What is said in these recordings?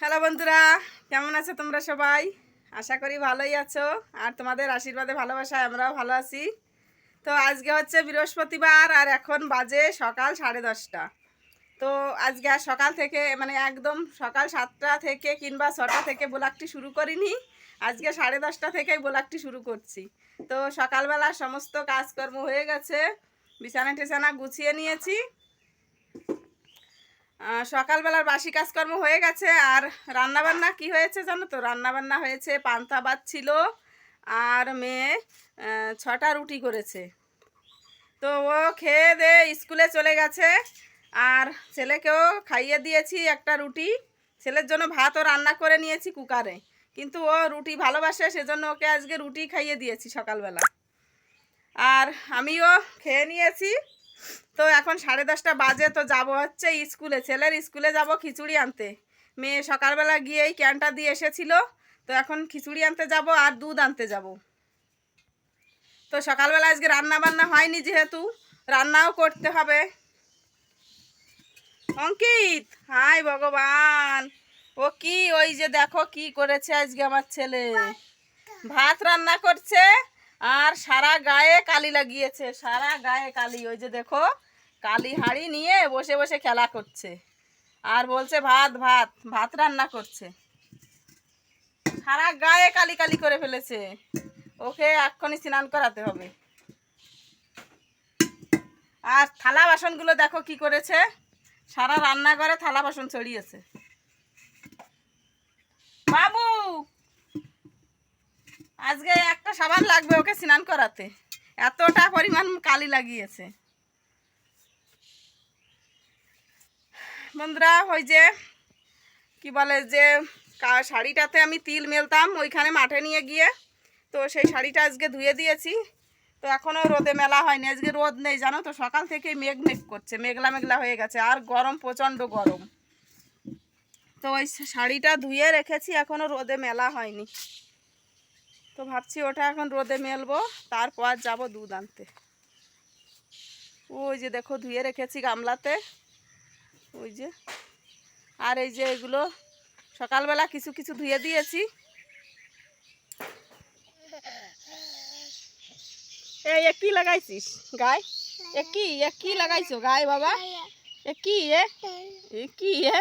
Hello বন্ধুরা, কেমন আছো তোমরা সবাই? আশা করি ভালোই আছো, আর তোমাদের আশীর্বাদে ভালোবাসায় আমরাও ভালো আছি। তো আজকে হচ্ছে বৃহস্পতিবার, আর এখন বাজে সকাল সাড়ে দশটা। তো আজকে আর সকাল থেকে মানে একদম সকাল সাতটা থেকে কিংবা ছটা থেকে ব্লগটি শুরু করিনি, আজকে সাড়ে দশটা থেকেই ব্লগটি শুরু করছি। তো সকালবেলা সমস্ত কাজকর্ম হয়ে গেছে, বিছানা টিছানা গুছিয়ে নিয়েছি সকালবেলার বাসি কাজকর্ম হয়ে গেছে, আর রান্নাবান্না কি হয়েছে জানো তো? রান্নাবান্না হয়েছে, পান্তা ভাত ছিল, আর মেয়ে ছটা রুটি করেছে। তো ও খেয়ে দে, স্কুলে চলে গেছে, আর ছেলেকেও খাইয়ে দিয়েছি একটা রুটি। ছেলের জন্য ভাতও রান্না করে নিয়েছি কুকারে, কিন্তু ও রুটি ভালোবাসে, সেজন্য ওকে আজকে রুটি খাইয়ে দিয়েছি সকালবেলা। আর আমিও খেয়ে নিয়েছি। তো এখন সাড়ে দশটা বাজে, তো যাব হচ্ছে স্কুলে। ছেলের স্কুলে যাব খিচুড়ি আনতে। মেয়ে সকালবেলা গিয়ে এই ক্যানটা দিয়ে এসেছিল। তো এখন খিচুড়ি আনতে যাব আর দুধ আনতে যাব। তো সকালবেলা আজকে রান্না বান্না হয়নি যেহেতু, রান্নাও করতে হবে। অঙ্কিত, হাই ভগবান। ও কি, ওই যে দেখো কি করেছে আজকে আমার ছেলে। ভাত রান্না করছে। আর সারা গায়ে কালি লাগিয়েছে, সারা গায়ে কালি। ওই যে দেখো, কালি হাড়ি নিয়ে বসে বসে খেলা করছে। আর বলছে, ভাত ভাত ভাত রান্না করছে। সারা গায়ে কালি কালি করে ফেলেছে। ওকে এক্ষুনি স্নান করাতে হবে। আর থালা বাসনগুলো দেখো কি করেছে। সারা রান্নাঘরে থালা বাসন ছড়িয়েছে। বাবু! আজকে একটা সাবান লাগবে ওকে স্নান করাতে। এতটা পরিমাণ কালি লাগিয়েছে। বন্ধুরা, ওই যে, কি বলে যে শাড়িটাতে আমি তিল মেলতাম ওইখানে মাঠে নিয়ে গিয়ে। তো সেই শাড়িটা আজকে ধুয়ে দিয়েছি। তো এখনও রোদে মেলা হয়নি। আজকে রোদ নেই, জানো তো? সকাল থেকেই মেঘ মেঘ করছে, মেঘলা মেঘলা হয়ে গেছে, আর গরম, প্রচণ্ড গরম। তো ওই শাড়িটা ধুয়ে রেখেছি এখনও রোদে মেলা হয়নি। তো ভাবছি ওটা এখন রোদে মেলবো, তারপর যাব দুধ আনতে। ওই যে দেখো ধুয়ে রেখেছি গামলাতে। ওই যে। আর এই যে এগুলো সকালবেলা কিছু কিছু ধুয়ে দিয়েছি। এই এ কি লাগাইছিস? গায়ে এ কি? লাগাইছো গায়ে বাবা? এ কি এ? এ কি এ?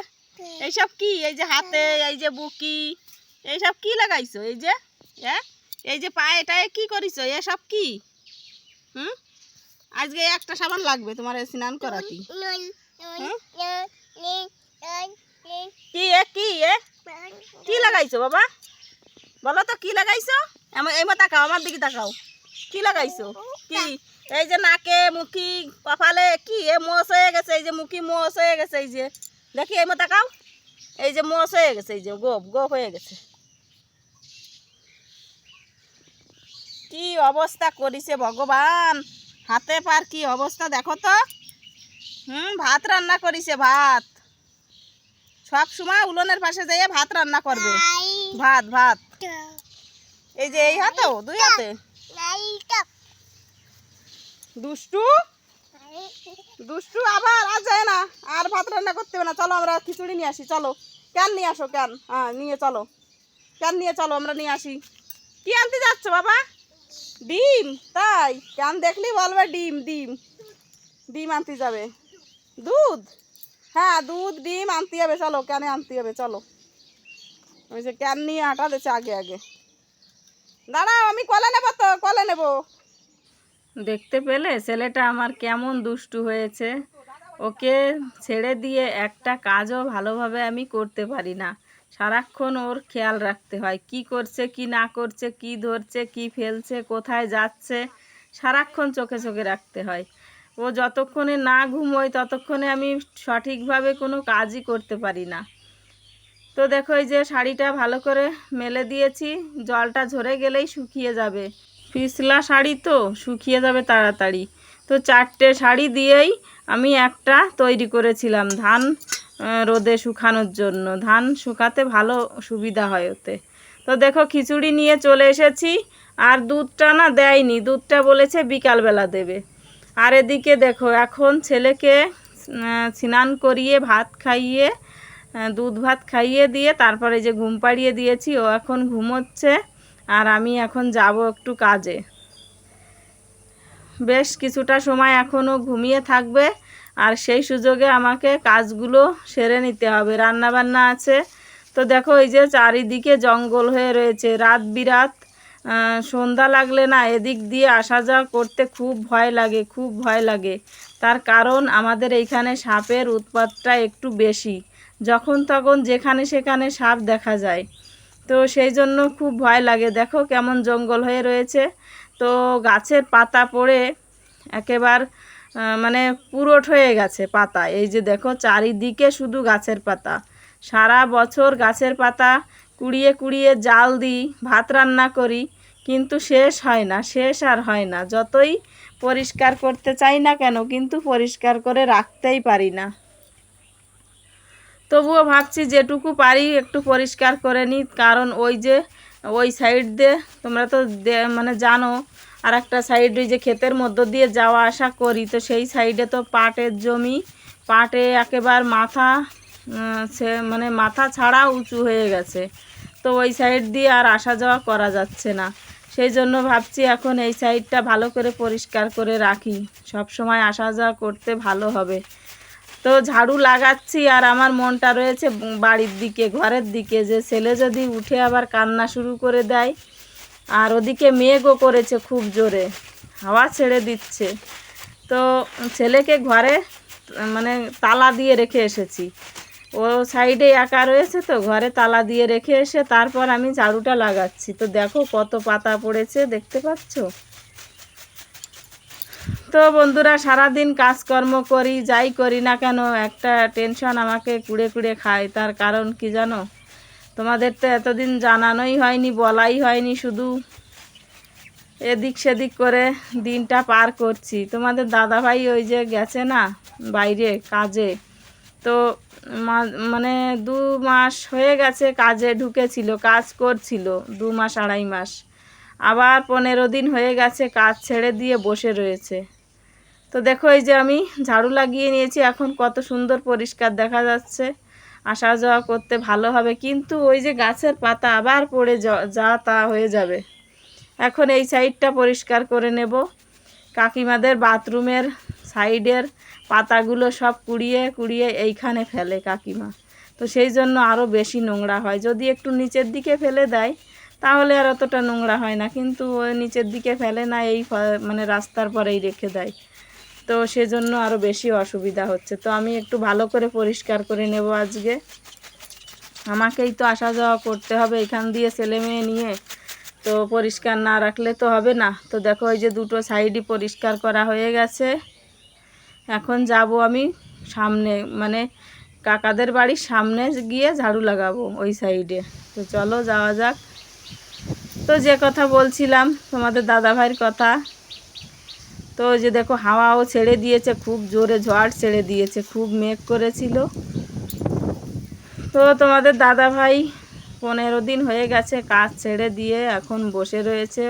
এইসব কি? এই যে হাতে, এই যে বুকি, এইসব কি লাগাইছো? এই যে হ্যাঁ এই যে পায়ে টায়ে কি করিছো? এসব কি? হুম? আজকে একটা সাবান লাগবে তোমার স্নান করাতি। হুম? কি এ কি এ? কি লাগাইছো বাবা? বলো তো, কি লাগাইছো? এমন, এই তাকাও, আমার দিকে তাকাও। কি লাগাইছো? কি? এই যে নাকে মুখি কপালে কি? এ মোষ হয়ে গেছে, এই যে মুখি মোষ হয়ে গেছে, এই যে। দেখি, এই তাকাও। এই যে মোষ হয়ে গেছে, এই যে গোপ গোপ হয়ে গেছে। কি অবস্থা করিছে ভগবান? হাতে পার কি অবস্থা দেখো তো। হুম, ভাত রান্না করিছে ভাত। সব সময় উলনের পাশে যেয়ে ভাত রান্না করবে। ভাত ভাত। এই যে এই হাতেও, দুই হাতে? দুষ্টু? দুষ্টু আবার আর যায় না। আর ভাত রান্না করতে হবে না। চলো আমরা খিচুড়ি নিয়ে আসি, চলো। কেন নিয়ে আসো কেন হ্যাঁ নিয়ে চলো। কেন নিয়ে চলো, আমরা নিয়ে আসি। কি আনতে যাচ্ছ বাবা? ডিম, তাই? কেন দেখলি বলবে ডিম ডিম। ডিম আনতে যাবে। দুধ? হ্যাঁ দুধ, ডিম আনতে হবে চলো, কেন আনতে হবে চলো। ওই যে ক্যান নিয়ে হাঁটা দিচ্ছে আগে আগে। দাঁড়াও, আমি কলে নেব তো, কলে নেব। দেখতে পেলে? ছেলেটা আমার কেমন দুষ্টু হয়েছে। ওকে ছেড়ে দিয়ে একটা কাজও ভালোভাবে আমি করতে পারি না। সারাক্ষণ ওর খেয়াল রাখতে হয়। কি করছে, কি না করছে, কি ধরছে, কি ফেলছে, কোথায় যাচ্ছে, সারাক্ষণ চোখে চোখে রাখতে হয়। ও যতক্ষণে না ঘুমোয়, ততক্ষণে আমি সঠিকভাবে কোনো কাজই করতে পারি না। তো দেখো, এই যে শাড়িটা ভালো করে মেলে দিয়েছি, জলটা ঝরে গেলেই শুকিয়ে যাবে। পিছলা শাড়ি তো, শুকিয়ে যাবে তাড়াতাড়ি। তো চারটে শাড়ি দিয়েই আমি একটা তৈরি করেছিলাম, ধান রোদে শুকানোর জন্য। ধান শুকাতে ভালো সুবিধা হয় ওতে। তো দেখো, খিচুড়ি নিয়ে চলে এসেছি, আর দুধটা না দেয়নি। দুধটা বলেছে বিকালবেলা দেবে। আর এদিকে দেখো, এখন ছেলেকে স্নান করিয়ে, ভাত খাইয়ে দুধ ভাত খাইয়ে দিয়ে তারপরে যে ঘুম পাড়িয়ে দিয়েছি, ও এখন ঘুমোচ্ছে, আর আমি এখন যাব একটু কাজে। বেশ কিছুটা সময় এখনও ঘুমিয়ে থাকবে। আর সেই সুযোগে আমাকে কাজগুলো সেরে নিতে হবে। রান্না বান্না আছে। তো দেখো, এই যে চারিদিকে জঙ্গল হয়ে রয়েছে। রাত বিরাত সন্ধ্যা লাগলে না এদিক দিয়ে আসা যাওয়া করতে খুব ভয় লাগে, খুব ভয় লাগে। তার কারণ আমাদের এইখানে সাপের উৎপাতটা একটু বেশি। যখন তখন যেখানে সেখানে সাপ দেখা যায়। তো সেই জন্য খুব ভয় লাগে। দেখো কেমন জঙ্গল হয়ে রয়েছে। তো গাছের পাতা পড়ে একেবার মানে পুরোট হয়ে গেছে পাতা। এই যে দেখো, চারিদিকে শুধু গাছের পাতা। সারা বছর গাছের পাতা কুড়িয়ে কুড়িয়ে জাল দিই, ভাত রান্না করি, কিন্তু শেষ হয় না, শেষ আর হয় না। যতই পরিষ্কার করতে চাই না কেন, কিন্তু পরিষ্কার করে রাখতেই পারি না। তবুও ভাবছি যেটুকু পারি একটু পরিষ্কার করে নিই, কারণ ওই যে ওই সাইড দিয়ে তোমরা তো মানে জানো আর একটা সাইড ওই যে ক্ষেতের মধ্য দিয়ে যাওয়া আসা করি, তো সেই সাইডে তো পাটের জমি। পাটে একেবার মাথা সে মানে মাথা ছাড়া উঁচু হয়ে গেছে। তো ওই সাইড দিয়ে আর আসা যাওয়া করা যাচ্ছে না। সেই জন্য ভাবছি এখন এই সাইডটা ভালো করে পরিষ্কার করে রাখি। সব সময় আসা যাওয়া করতে ভালো হবে। তো ঝাড়ু লাগাচ্ছি আর আমার মনটা রয়েছে বাড়ির দিকে, ঘরের দিকে। যে ছেলে যদি উঠে আবার কান্না শুরু করে দেয় আর ওদিকে মেঘও করেছে খুব জোরে। হাওয়া ছেড়ে দিচ্ছে। তো ছেলেকে ঘরে মানে তালা দিয়ে রেখে এসেছি। ও সাইডে একা রয়েছে তো, ঘরে তালা দিয়ে রেখে এসে তারপর আমি ঝাড়ুটা লাগাচ্ছি। তো দেখো কত পাতা পড়েছে, দেখতে পাচ্ছো? তো বন্ধুরা, সারাদিন কাজকর্ম করি, যাই করি না কেন, একটা টেনশন আমাকে কুড়ে কুড়ে খায়। তার কারণ কি জানো? তোমাদের তো এতদিন জানানোই হয়নি, বলাই হয়নি, শুধু এদিক সেদিক করে দিনটা পার করছি। তোমাদের দাদাভাই ওই যে গেছে না, বাইরে কাজে। তো মানে দু মাস হয়ে গেছে কাজে ঢুকেছিল, কাজ করছিল, দু মাস আড়াই মাস। আবার পনেরো দিন হয়ে গেছে কাজ ছেড়ে দিয়ে বসে রয়েছে। তো দেখো এই যে আমি ঝাড়ু লাগিয়ে নিয়েছি, এখন কত সুন্দর পরিষ্কার দেখা যাচ্ছে। আসা যাওয়া করতে ভালো হবে, কিন্তু ওই যে গাছের পাতা আবার পড়ে য- তা হয়ে যাবে। এখন এই সাইডটা পরিষ্কার করে নেব। কাকিমাদের বাথরুমের সাইডের পাতাগুলো সব কুড়িয়ে কুড়িয়ে এইখানে ফেলে কাকিমা। তো সেই জন্য আরও বেশি নোংরা হয়। যদি একটু নিচের দিকে ফেলে দেয়, তাহলে আর অতটা নোংরা হয় না। কিন্তু ওই নিচের দিকে ফেলে না, এই মানে রাস্তার পরেই রেখে দেয়। তো সেজন্য আরও বেশি অসুবিধা হচ্ছে। তো আমি একটু ভালো করে পরিষ্কার করে নেব আজকে। আমাকেই তো আসা যাওয়া করতে হবে এখান দিয়ে ছেলে মেয়ে নিয়ে। তো পরিষ্কার না রাখলে তো হবে না। তো দেখো ওই যে দুটো সাইডই পরিষ্কার করা হয়ে গেছে। এখন যাব আমি সামনে মানে কাকাদের বাড়ির সামনে গিয়ে ঝাড়ু লাগাবো ওই সাইডে। তো চলো যাওয়া যাক। তো যে কথা বলছিলাম তোমাদের দাদাভাইয়ের কথা তো যে দেখো, হাওয়াও ছেড়ে দিয়েছে, খুব জোরে ঝড় ছেড়ে দিয়েছে, খুব মেঘ করেছিল। তো তোমাদের দাদা ভাই পনেরো দিন হয়ে গেছে কাজ ছেড়ে দিয়ে এখন বসে রয়েছে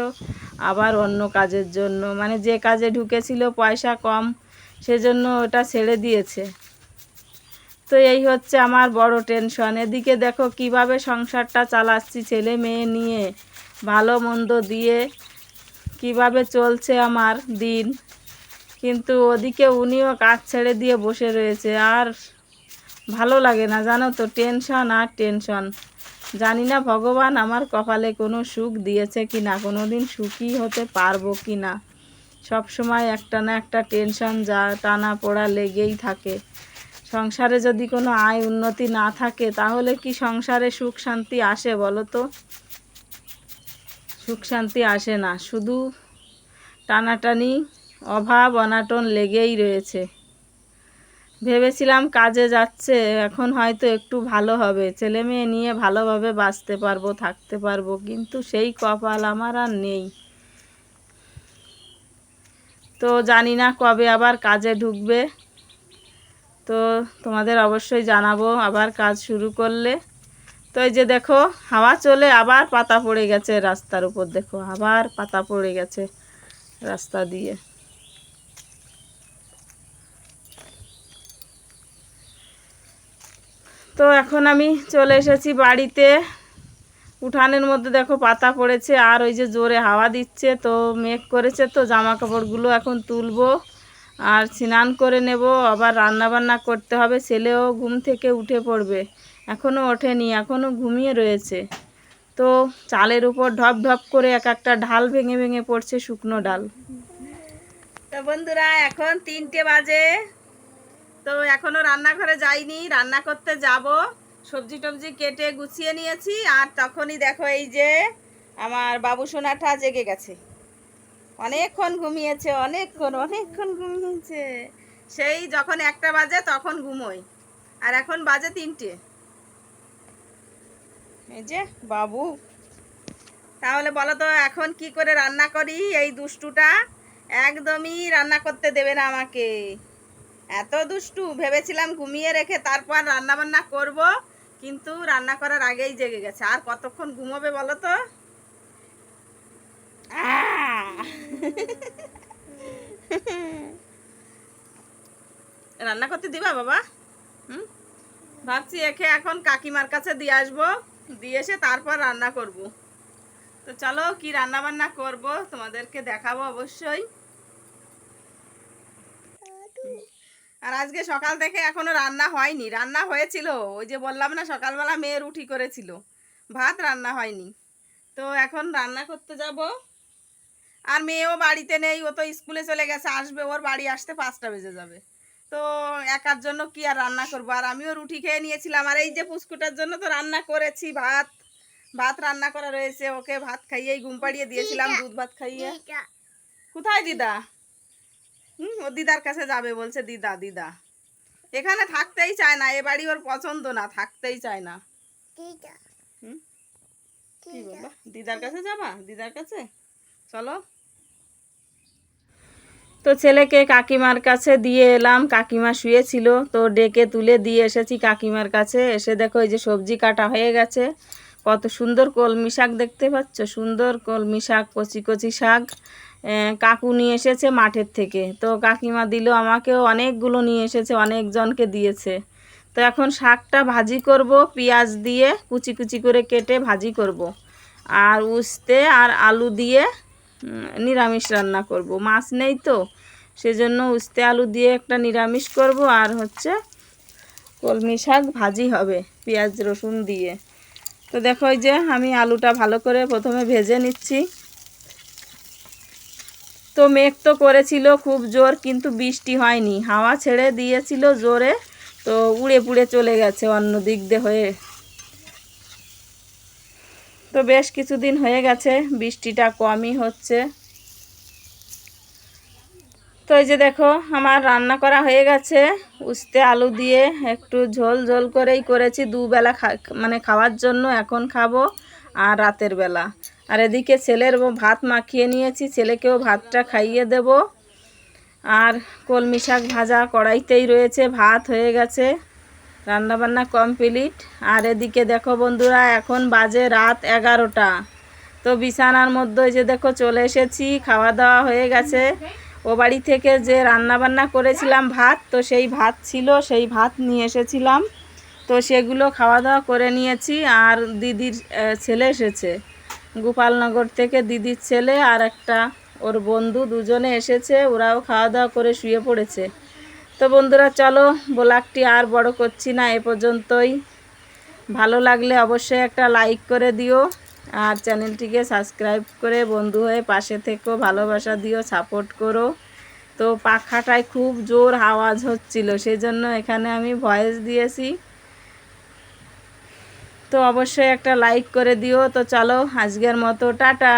আবার অন্য কাজের জন্য। মানে যে কাজে ঢুকেছিল পয়সা কম, সেজন্য ওটা ছেড়ে দিয়েছে। তো এই হচ্ছে আমার বড় টেনশন এদিকে দেখো কীভাবে সংসারটা চালাচ্ছি ছেলে মেয়ে নিয়ে, ভালো মন্দ দিয়ে। কীভাবে চলছে আমার দিন? কিন্তু ওদিকে উনিও কাজ ছেড়ে দিয়ে বসে রয়েছে। আর ভালো লাগে না, জানো তো, টেনশন আর টেনশন। জানি না ভগবান আমার কপালে কোনো সুখ দিয়েছে কি না কোনো দিন সুখী হতে পারব কি না সব সময় একটা না একটা টেনশন যা টানা পোড়া লেগেই থাকে। সংসারে যদি কোনো আয় উন্নতি না থাকে, তাহলে কি সংসারে সুখ শান্তি আসে বলো তো? সুখ শান্তি আসে না, শুধু টানাটানি অভাব অনাটন লেগেই রয়েছে। ভেবেছিলাম কাজে যাচ্ছে, এখন হয়তো একটু ভালো হবে। ছেলে মেয়ে নিয়ে ভালোভাবে বাঁচতে পারব, থাকতে পারব, কিন্তু সেই কপাল আমার আর নেই। তো জানি না কবে আবার কাজে ঢুকবে। তো তোমাদের অবশ্যই জানাব, আবার কাজ শুরু করলে। তো এই যে দেখো, হাওয়া চলে, আবার পাতা পড়ে গেছে রাস্তার উপর। দেখো, আবার পাতা পড়ে গেছে রাস্তা দিয়ে। তো এখন আমি চলে এসেছি বাড়িতে। উঠানের মধ্যে দেখো পাতা পড়েছে, আর ওই যে জোরে হাওয়া দিচ্ছে। তো মেঘ করেছে, তো জামা কাপড়গুলো এখন তুলবো আর স্নান করে নেব। আবার রান্না বান্না করতে হবে, ছেলেও ঘুম থেকে উঠে পড়বে। এখনও ওঠেনি এখনও ঘুমিয়ে রয়েছে। তো চালের উপর ঢপ ঢপ করে এক একটা ঢাল ভেঙে ভেঙে পড়ছে শুকনো ডাল। তো বন্ধুরা, এখন তিনটে বাজে। তো এখনও রান্নাঘরে যাইনি, রান্না করতে যাব। সবজি টবজি কেটে গুছিয়ে নিয়েছি আর তখনই দেখো এই যে আমার বাবু সোনাটা জেগে গেছে। অনেকক্ষণ ঘুমিয়েছে, অনেকক্ষণ অনেকক্ষণ ঘুমিয়েছে। সেই যখন একটা বাজে তখন ঘুমোই। আর এখন বাজে তিনটে। এই যে বাবু। তাহলে বলো তো, এখন কি করে রান্না করি? এই দুষ্টুটা একদমই রান্না করতে দেবে না আমাকে। এত দুষ্টু, ভেবেছিলাম ঘুমিয়ে রেখে তারপর রান্না বান্না করব, কিন্তু রান্না করার আগেই জেগে গেছে। আর কতক্ষণ ঘুমোবে বলো তো? রান্না করতে দিবা বাবা? হুম? ভাবছি একে এখন কাকিমার কাছে দিয়ে আসব। দিয়ে এসে তারপর রান্না করব। তো চলো কি রান্না বান্না করব তোমাদেরকে দেখাবো অবশ্যই। আর আজকে সকাল থেকে এখনও রান্না হয়নি, রান্না হয়েছিল। ওই যে বললাম না, সকালবেলা মেয়ে রুটি করেছিল। ভাত রান্না হয়নি। তো এখন রান্না করতে যাব। আর মেয়েও বাড়িতে নেই, ও তো স্কুলে চলে গেছে, আসবে, ওর বাড়ি আসতে পাঁচটা বেজে যাবে। তো একার জন্য কি আর রান্না করব? আর আমিও রুটি খেয়ে নিয়েছিলাম। আর এই যে পুষ্কুটার জন্য তো রান্না করেছি ভাত। ভাত রান্না করা রয়েছে ওকে ভাত খাইয়েই ঘুম পাড়িয়ে দিয়েছিলাম দুধ ভাত খাইয়ে। কোথায় দিদা? হুম ও দিদার কাছে যাবে বলছে দিদা দিদা। এখানে থাকতেই চায় না এ বাড়ি ওর পছন্দ না থাকতেই চায় না। হুম? কি বাবা দিদার কাছে যাবা? দিদার কাছে? চলো। তো ছেলেকে কাকিমার কাছে দিয়ে এলাম। কাকিমা শুয়েছিল, তো ডেকে তুলে দিয়ে এসেছি কাকিমার কাছে। এসে দেখো এই যে সবজি কাটা হয়ে গেছে। কত সুন্দর কলমি শাক দেখতে পাচ্ছ? সুন্দর কলমি শাক, কচি কচি শাক। কাকু নিয়ে এসেছে মাঠের থেকে। তো কাকিমা দিল আমাকেও, অনেকগুলো নিয়ে এসেছে, অনেকজনকে দিয়েছে। তো এখন শাকটা ভাজি করব, পেঁয়াজ দিয়ে কুচি কুচি করে কেটে ভাজি করব। আর উস্তে আর আলু দিয়ে নিরামিষ রান্না করব। মাছ নেই তো, সেজন্য উস্তে আলু দিয়ে একটা নিরামিষ করব, আর হচ্ছে কলমি শাক ভাজি হবে, পেঁয়াজ, রসুন দিয়ে। তো দেখো এই যে আমি আলুটা ভালো করে প্রথমে ভেজে নিচ্ছি। তো মেঘ তো করেছিল খুব জোর, কিন্তু বৃষ্টি হয়নি। হাওয়া ছেড়ে দিয়েছিল জোরে, তো উড়ে পুড়ে চলে গেছে অন্য দিক দিয়ে হয়ে। তো বেশ কিছুদিন হয়ে গেছে, বৃষ্টিটা কমই হচ্ছে। তো এই যে দেখো, আমার রান্না করা হয়ে গেছে। উস্তে আলু দিয়ে একটু ঝোল ঝোল করেই করেছি, দুবেলা খা মানে খাওয়ার জন্য এখন খাব আর রাতের বেলা। আর এদিকে ছেলের ভাত মাখিয়ে নিয়েছি, ছেলেকেও ভাতটা খাইয়ে দেব। আর কলমি শাক ভাজা কড়াইতেই রয়েছে, ভাত হয়ে গেছে। রান্নাবান্না কমপ্লিট। আর এদিকে দেখো বন্ধুরা, এখন বাজে রাত এগারোটা। তো বিছানার মধ্যে যে দেখো চলে এসেছি, খাওয়া দাওয়া হয়ে গেছে। ও বাড়ি থেকে যে রান্না বান্না করেছিলাম ভাত, তো সেই ভাত ছিল, সেই ভাত নিয়ে এসেছিলাম। তো সেগুলো খাওয়া দাওয়া করে নিয়েছি, আর দিদির ছেলে এসেছে। গোপালনগর থেকে দিদির ছেলে আর একটা, ওর বন্ধু দুজনে এসেছে, ওরাও খাওয়া দাওয়া করে শুয়ে পড়েছে। তো বন্ধুরা, চলো ব্লগটি আর বড় করছি না, এ পর্যন্তই। ভালো লাগলে অবশ্যই একটা লাইক করে দিও আর চ্যানেলটিকে সাবস্ক্রাইব করে বন্ধু হয়ে পাশে থেকো, ভালোবাসা দিও, সাপোর্ট করো। তো পাখাটায় খুব জোর আওয়াজ হচ্ছিল সেই জন্য এখানে আমি ভয়েস দিয়েছি। তো অবশ্যই একটা লাইক করে দিও। তো চলো, আজকের মতো, টাটা!